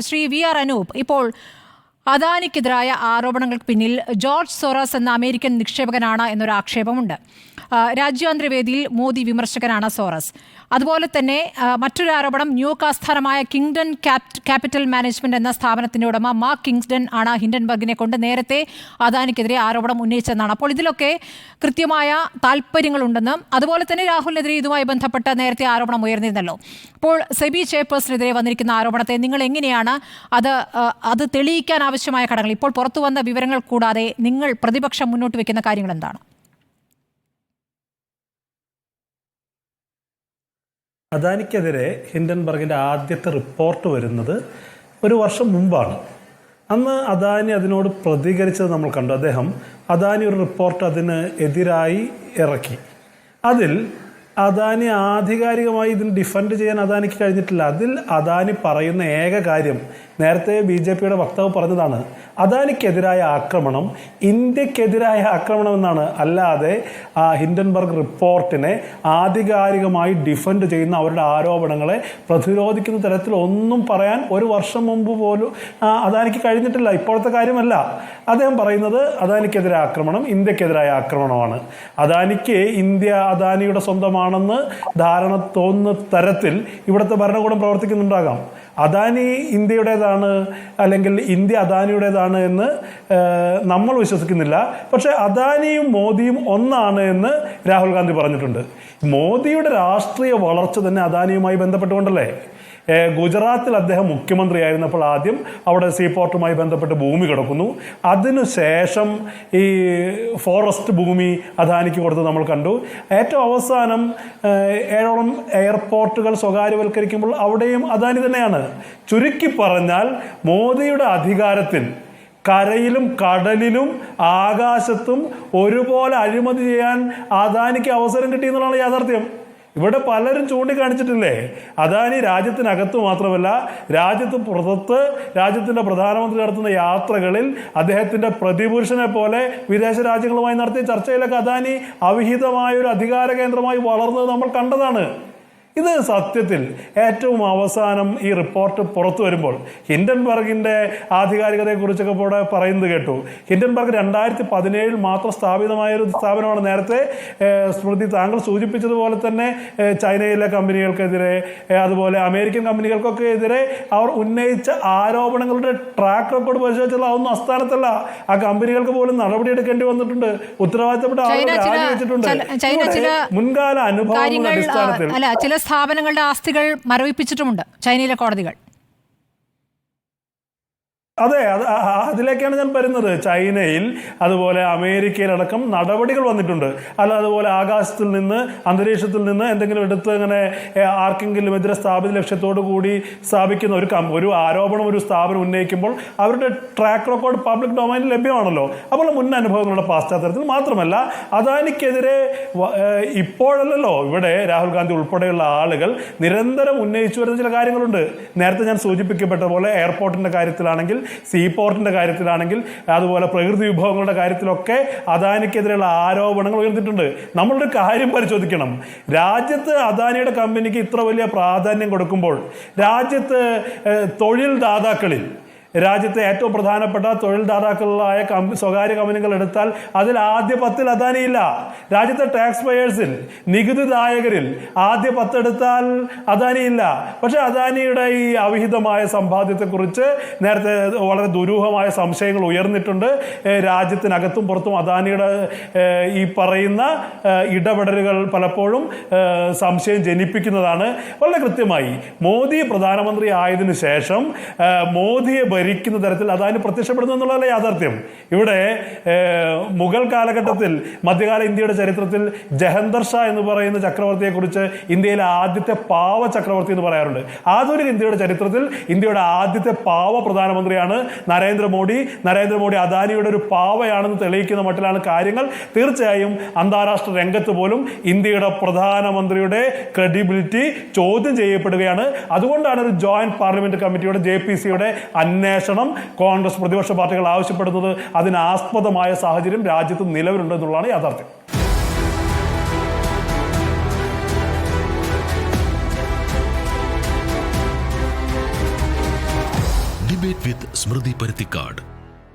Shri V R Anoop ഇപ്പോൾ അദാനിക്കെതിരായ ആരോപണങ്ങൾക്ക് പിന്നിൽ ജോർജ് സോറസ് എന്ന അമേരിക്കൻ നിക്ഷേപകനാണ് എന്നൊരു ആക്ഷേപമുണ്ട്. രാജ്യാന്തര വേദിയിൽ മോദി വിമർശകനാണ് സോറസ്. അതുപോലെ തന്നെ മറ്റൊരു ആരോപണം ന്യൂയോർക്ക് ആസ്ഥാനമായ കിങ്ഡൺ ക്യാപിറ്റൽ മാനേജ്മെന്റ് എന്ന സ്ഥാപനത്തിന്റെ ഉടമ മാർക്ക് കിങ്സ്ഡൺ ആണ് ഹിൻഡൻബർഗിനെ കൊണ്ട് നേരത്തെ അദാനിക്കെതിരെ ആരോപണം ഉന്നയിച്ചതെന്നാണ്. അപ്പോൾ ഇതിലൊക്കെ കൃത്യമായ താല്പര്യങ്ങളുണ്ടെന്നും അതുപോലെ തന്നെ രാഹുലിനെതിരെ ഇതുമായി ബന്ധപ്പെട്ട നേരത്തെ ആരോപണം ഉയർന്നിരുന്നല്ലോ. അപ്പോൾ സെബി ചെയർപേഴ്സണെതിരെ വന്നിരിക്കുന്ന ആരോപണത്തെ നിങ്ങൾ എങ്ങനെയാണ് അത് അത് തെളിയിക്കാൻ ആവശ്യമായ ഘടകങ്ങൾ. ഇപ്പോൾ പുറത്തു വന്ന വിവരങ്ങൾ കൂടാതെ നിങ്ങൾ പ്രതിപക്ഷം മുന്നോട്ട് വെക്കുന്ന കാര്യങ്ങൾ എന്താണ്? അദാനിക്കെതിരെ ഹിൻഡൻബർഗിന്റെ ആദ്യത്തെ റിപ്പോർട്ട് വരുന്നത് ഒരു വർഷം മുമ്പാണ്. അന്ന് അദാനി അതിനോട് പ്രതികരിച്ചത് നമ്മൾ കണ്ടു. അദ്ദേഹം അദാനി ഒരു റിപ്പോർട്ട് അതിന് എതിരായി ഇറക്കി. അതിൽ അദാനി ആധികാരികമായി ഇതിന് ഡിഫൻഡ് ചെയ്യാൻ അദാനിക്ക് കഴിഞ്ഞിട്ടില്ല. അതിൽ അദാനി പറയുന്ന ഏക കാര്യം നേരത്തെ ബി ജെ പിയുടെ വക്താവ് പറഞ്ഞതാണ്. അദാനിക്കെതിരായ ആക്രമണം ഇന്ത്യക്കെതിരായ ആക്രമണം എന്നാണ്. അല്ലാതെ ഹിൻഡൻബർഗ് റിപ്പോർട്ടിനെ ആധികാരികമായി ഡിഫൻഡ് ചെയ്യുന്ന അവരുടെ ആരോപണങ്ങളെ പ്രതിരോധിക്കുന്ന തരത്തിൽ ഒന്നും പറയാൻ ഒരു വർഷം മുമ്പ് പോലും അദാനിക്ക് കഴിഞ്ഞിട്ടില്ല. ഇപ്പോഴത്തെ കാര്യമല്ല. അദ്ദേഹം പറയുന്നത് അദാനിക്കെതിരായ ആക്രമണം ഇന്ത്യക്കെതിരായ ആക്രമണമാണ്. അദാനിക്ക് ഇന്ത്യ അദാനിയുടെ സ്വന്തമാണെന്ന് ധാരണ തോന്നുന്ന തരത്തിൽ ഇവിടുത്തെ ഭരണകൂടം പ്രവർത്തിക്കുന്നുണ്ടാകാം. അദാനി ഇന്ത്യയുടേതാണ് അല്ലെങ്കിൽ ഇന്ത്യ അദാനിയുടേതാണ് എന്ന് നമ്മൾ വിശ്വസിക്കുന്നില്ല. പക്ഷെ അദാനിയും മോദിയും ഒന്നാണ് എന്ന് രാഹുൽ ഗാന്ധി പറഞ്ഞിട്ടുണ്ട്. മോദിയുടെ രാഷ്ട്രീയ വളർച്ച തന്നെ അദാനിയുമായി ബന്ധപ്പെട്ടുകൊണ്ടല്ലേ? ഗുജറാത്തിൽ അദ്ദേഹം മുഖ്യമന്ത്രിയായിരുന്നപ്പോൾ ആദ്യം അവിടെ സീപോർട്ടുമായി ബന്ധപ്പെട്ട് ഭൂമി കിടക്കുന്നു. അതിനുശേഷം ഈ ഫോറസ്റ്റ് ഭൂമി അദാനിക്ക് കൊടുത്ത് നമ്മൾ കണ്ടു. ഏറ്റവും അവസാനം ഏഴോളം എയർപോർട്ടുകൾ സ്വകാര്യവൽക്കരിക്കുമ്പോൾ അവിടെയും അദാനി തന്നെയാണ്. ചുരുക്കി പറഞ്ഞാൽ മോദിയുടെ അധികാരത്തിൽ കരയിലും കടലിലും ആകാശത്തും ഒരുപോലെ അഴിമതി ചെയ്യാൻ അദാനിക്ക് അവസരം കിട്ടിയെന്നുള്ളതാണ് യാഥാർത്ഥ്യം. ഇവിടെ പലരും ചൂണ്ടിക്കാണിച്ചിട്ടില്ലേ? അദാനി രാജ്യത്തിനകത്ത് മാത്രമല്ല രാജ്യത്ത് പുറത്ത് രാജ്യത്തിന്റെ പ്രധാനമന്ത്രി നടത്തുന്ന യാത്രകളിൽ അദ്ദേഹത്തിന്റെ പ്രതിപുരുഷനെ പോലെ വിദേശ രാജ്യങ്ങളുമായി നടത്തിയ ചർച്ചയിലൊക്കെ അദാനി അവിഹിതമായ ഒരു അധികാര കേന്ദ്രമായി വളർന്നത് നമ്മൾ കണ്ടതാണ്. ഇത് സത്യത്തിൽ ഏറ്റവും അവസാനം ഈ റിപ്പോർട്ട് പുറത്തു വരുമ്പോൾ ഹിൻഡൻബർഗിന്റെ ആധികാരികതയെക്കുറിച്ചൊക്കെ ഇവിടെ പറയുന്നത് കേട്ടു. ഹിൻഡൻബർഗ് രണ്ടായിരത്തി പതിനേഴിൽ മാത്രം സ്ഥാപിതമായ ഒരു സ്ഥാപനമാണ് നേരത്തെ സ്മൃതി താങ്കൾ സൂചിപ്പിച്ചതുപോലെ തന്നെ ചൈനയിലെ കമ്പനികൾക്കെതിരെ അതുപോലെ അമേരിക്കൻ കമ്പനികൾക്കൊക്കെ എതിരെ അവർ ഉന്നയിച്ച ആരോപണങ്ങളുടെ ട്രാക്ക് റെക്കോർഡ് പരിശോധിച്ചാൽ അതൊന്നും അസ്ഥാനത്തല്ല ആ കമ്പനികൾക്ക് പോലും നടപടിയെടുക്കേണ്ടി വന്നിട്ടുണ്ട്. ഉത്തരവാദിത്തപ്പെട്ട ആളുകൾ രാജിവെച്ചിട്ടുണ്ട്. മുൻകാല അനുഭവങ്ങളുടെ അടിസ്ഥാനത്തിൽ സ്ഥാപനങ്ങളുടെ ആസ്തികൾ മരവിപ്പിച്ചിട്ടുമുണ്ട് ചൈനയിലെ കോടതികൾ. അതെ അതിലേക്കാണ് ഞാൻ വരുന്നത്. ചൈനയിൽ അതുപോലെ അമേരിക്കയിലടക്കം നടപടികൾ വന്നിട്ടുണ്ട്. അല്ല അതുപോലെ ആകാശത്തിൽ നിന്ന് അന്തരീക്ഷത്തിൽ നിന്ന് എന്തെങ്കിലും എടുത്ത് ഇങ്ങനെ ഏ, ആർക്കെങ്കിലും എതിരെ സ്ഥാപിത ലക്ഷ്യത്തോടു കൂടി സ്ഥാപിക്കുന്ന ഒരു ഒരു ആരോപണം ഒരു സ്ഥാപനം ഉന്നയിക്കുമ്പോൾ അവരുടെ ട്രാക്ക് റെക്കോർഡ് പബ്ലിക് ഡൊമൈനിൽ ലഭ്യമാണല്ലോ. അപ്പോൾ മുൻ അനുഭവങ്ങളുടെ പശ്ചാത്തലത്തിൽ മാത്രമല്ല അദാനിക്കെതിരെ ഇപ്പോഴല്ലല്ലോ ഇവിടെ രാഹുൽ ഗാന്ധി ഉൾപ്പെടെയുള്ള ആളുകൾ നിരന്തരം ഉന്നയിച്ചു വരുന്ന ചില കാര്യങ്ങളുണ്ട്. നേരത്തെ ഞാൻ സൂചിപ്പിക്കപ്പെട്ട പോലെ എയർപോർട്ടിന്റെ കാര്യത്തിലാണെങ്കിൽ സീപോർട്ടിന്റെ കാര്യത്തിലാണെങ്കിൽ അതുപോലെ പ്രകൃതി വിഭവങ്ങളുടെ കാര്യത്തിലൊക്കെ അദാനിക്കെതിരെയുള്ള ആരോപണങ്ങൾ ഉയർന്നിട്ടുണ്ട്. നമ്മളൊരു കാര്യം പരിശോധിക്കണം. രാജ്യത്ത് അദാനിയുടെ കമ്പനിക്ക് ഇത്ര വലിയ പ്രാധാന്യം കൊടുക്കുമ്പോൾ രാജ്യത്ത് തൊഴിൽ ദാതാക്കളിൽ രാജ്യത്തെ ഏറ്റവും പ്രധാനപ്പെട്ട തൊഴിൽദാതാക്കളായ സ്വകാര്യ കമ്പനികൾ എടുത്താൽ അതിൽ ആദ്യ പത്തിൽ അദാനിയില്ല. രാജ്യത്തെ ടാക്സ് പേയേഴ്സിൽ നികുതിദായകരിൽ ആദ്യ പത്തെടുത്താൽ അദാനിയില്ല. പക്ഷെ അദാനിയുടെ ഈ അവിഹിതമായ സമ്പാദ്യത്തെക്കുറിച്ച് നേരത്തെ വളരെ ദുരൂഹമായ സംശയങ്ങൾ ഉയർന്നിട്ടുണ്ട്. രാജ്യത്തിനകത്തും പുറത്തും അദാനിയുടെ ഈ പറയുന്ന ഇടപെടലുകൾ പലപ്പോഴും സംശയം ജനിപ്പിക്കുന്നതാണ്. വളരെ കൃത്യമായി മോദി പ്രധാനമന്ത്രി ആയതിനു ശേഷം മോദിയെ ഭരിക്കുന്ന തരത്തിൽ അദാനി പ്രത്യക്ഷപ്പെടുന്നു എന്നുള്ളതല്ല യാഥാർത്ഥ്യം. ഇവിടെ മുഗൾ കാലഘട്ടത്തിൽ മധ്യകാല ഇന്ത്യയുടെ ചരിത്രത്തിൽ ജഹന്തർ ഷാ എന്ന് പറയുന്ന ചക്രവർത്തിയെക്കുറിച്ച് ഇന്ത്യയിലെ ആദ്യത്തെ പാവ ചക്രവർത്തി എന്ന് പറയാറുണ്ട്. ആധുനിക ഇന്ത്യയുടെ ചരിത്രത്തിൽ ഇന്ത്യയുടെ ആദ്യത്തെ പാവ പ്രധാനമന്ത്രിയാണ് നരേന്ദ്രമോദി. നരേന്ദ്രമോദി അദാനിയുടെ ഒരു പാവയാണെന്ന് തെളിയിക്കുന്ന മട്ടിലാണ് കാര്യങ്ങൾ. തീർച്ചയായും അന്താരാഷ്ട്ര രംഗത്ത് പോലും ഇന്ത്യയുടെ പ്രധാനമന്ത്രിയുടെ ക്രെഡിബിലിറ്റി ചോദ്യം ചെയ്യപ്പെടുകയാണ്. അതുകൊണ്ടാണ് ഒരു ജോയിന്റ് പാർലമെന്റ് കമ്മിറ്റിയുടെ ജെ പി സിയുടെ അന്വേഷണം കോൺഗ്രസ് പ്രതിപക്ഷ പാർട്ടികൾ ആവശ്യപ്പെടുന്നത് അതിനാസ്പദമായ സാഹചര്യം രാജ്യത്ത് നിലവിലുണ്ട് എന്നുള്ളതാണ് യാഥാർത്ഥ്യം. ഡിബേറ്റ് വിത്ത് സ്മൃതി പരുത്തിക്കാട്